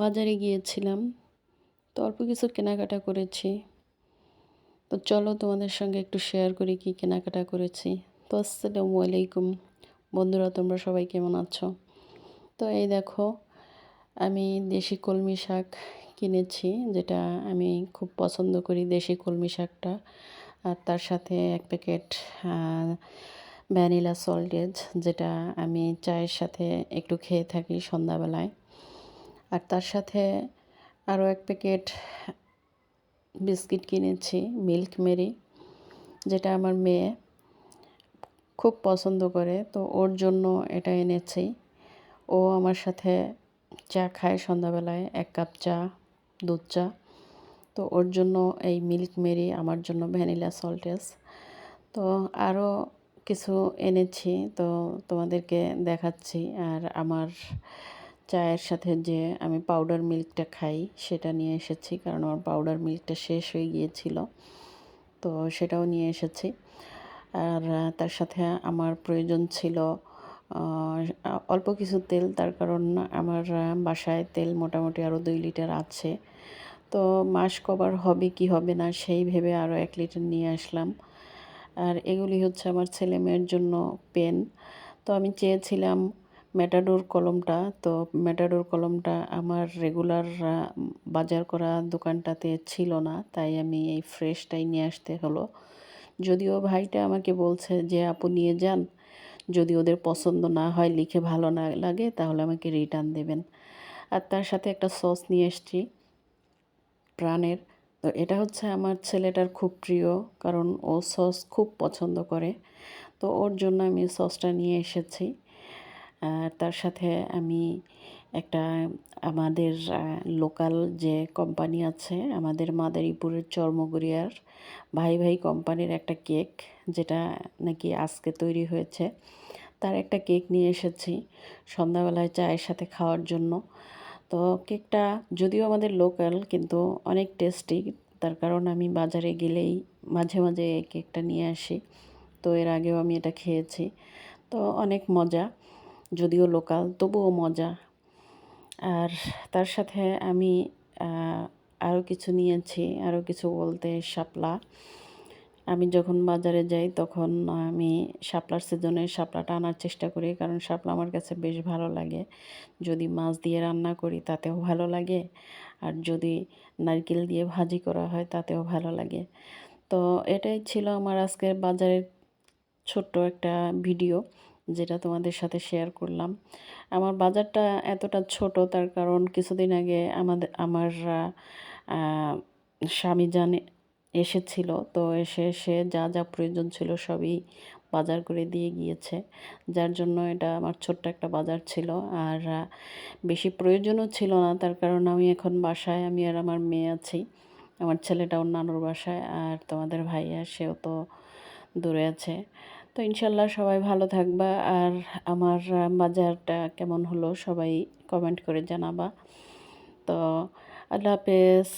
বাজারে গিয়েছিলাম, তো অল্প কিছু কেনাকাটা করেছি। তো চলো তোমাদের সঙ্গে একটু শেয়ার করি কি কেনাকাটা করেছি। তো আসসালামু আলাইকুম। বন্ধুরা, তোমরা সবাই কেমন আছো? তো এই দেখো, আমি দেশি কলমি শাক কিনেছি, যেটা আমি খুব পছন্দ করি দেশি কলমি শাকটা। আর তার সাথে এক প্যাকেট ভ্যানিলা সল্টেজ, যেটা আমি চায়ের সাথে একটু খেয়ে থাকি সন্ধ্যাবেলায়। আর তার সাথে আরও এক প্যাকেট বিস্কিট কিনেছি, মিল্ক মেরি, যেটা আমার মেয়ে খুব পছন্দ করে। তো ওর জন্য এটা এনেছি। ও আমার সাথে চা খায় সন্ধ্যাবেলায়, এক কাপ চা, দুধ চা। তো ওর জন্য এই মিল্ক মেরি আমার জন্য ভ্যানিলা সল্টেস। তো আরও কিছু এনেছি। তো তোমাদেরকে দেখাচ্ছি। আর আমার চায়ের সাথে যে আমি পাউডার মিল্কটা খাই, সেটা নিয়ে এসেছি, কারণ আমার পাউডার মিল্কটা শেষ হয়ে গিয়েছিল। তো সেটাও নিয়ে এসেছি। আর তার সাথে আমার প্রয়োজন ছিল অল্প কিছু তেল, তার কারণ আমার বাসায় তেল মোটামুটি আরও দুই লিটার আছে। তো মাস কবার হবে কি হবে না, সেই ভেবে আরও এক লিটার নিয়ে আসলাম। আর এগুলি হচ্ছে আমার ছেলে মেয়ের জন্য পেন তো আমি চেয়েছিলাম ম্যাটাডোর কলমটা, তো ম্যাটাডোর কলমটা আমার রেগুলার বাজার করা দোকানটাতে ছিল না, তাই আমি এই ফ্রেশটাই নিয়ে আসতে হলো। যদিও ভাইটা আমাকে বলছে যে, আপু নিয়ে যান, যদি ওদের পছন্দ না হয়, লিখে ভালো না লাগে, তাহলে আমাকে রিটার্ন দেবেন। আর তার সাথে একটা সস নিয়ে এসছি, প্রাণের। তো এটা হচ্ছে আমার ছেলেটার খুব প্রিয়, কারণ ও সস খুব পছন্দ করে। তো ওর জন্য আমি সসটা নিয়ে এসেছি। আর তার সাথে আমি একটা আমাদের লোকাল যে কোম্পানি আছে, আমাদের মাদারীপুরের চর্মগুড়িয়ার ভাই ভাই কোম্পানির একটা কেক যেটা নাকি আজকে তৈরি হয়েছে। তার একটা কেক নিয়ে এসেছি সন্ধ্যাবেলায় চায়ের সাথে খাওয়ার জন্য। তো কেকটা যদিও আমাদের লোকাল কিন্তু অনেক টেস্টি তার কারণ আমি বাজারে গেলেই মাঝে মাঝে এই কেকটা নিয়ে আসি। তো এর আগেও আমি এটা খেয়েছি। তো অনেক মজা। যদিও লোকাল, তবুও মজা। আর তার সাথে আমি আরও কিছু নিয়েছি আরও কিছু বলতে শাপলা। আমি যখন বাজারে যাই তখন আমি শাপলার সিজনে শাপলাটা আনার চেষ্টা করি, কারণ শাপলা আমার কাছে বেশ ভালো লাগে। যদি মাছ দিয়ে রান্না করি তাতেও ভালো লাগে, আর যদি নারকেল দিয়ে ভাজি করা হয় তাতেও ভালো লাগে। তো এটাই ছিল আমার আজকের বাজারের ছোট্ট একটা ভিডিও। যেটা তোমাদের সাথে শেয়ার করলাম। আমার বাজারটা এতটা ছোট, তার কারণ কিছুদিন আগে আমাদের, আমার স্বামী জানে এসেছিল, তো এসে সে যা যা প্রয়োজন ছিল সবই বাজার করে দিয়ে গিয়েছে। যার জন্য এটা আমার ছোট্ট একটা বাজার ছিল। আর বেশি প্রয়োজনও ছিল না, তার কারণ আমি এখন বাসায়, আমি আর আমার মেয়ে আছি। আমার ছেলেটা নানুর বাসায়, আর তোমাদের ভাইয়া, সেও তো দূরে আছে। তো ইনশাল্লাহ সবাই ভালো থাকবা। আর আমার বাজারটা কেমন হলো সবাই কমেন্ট করে জানাবা। তো আল্লাহ হাফেজ।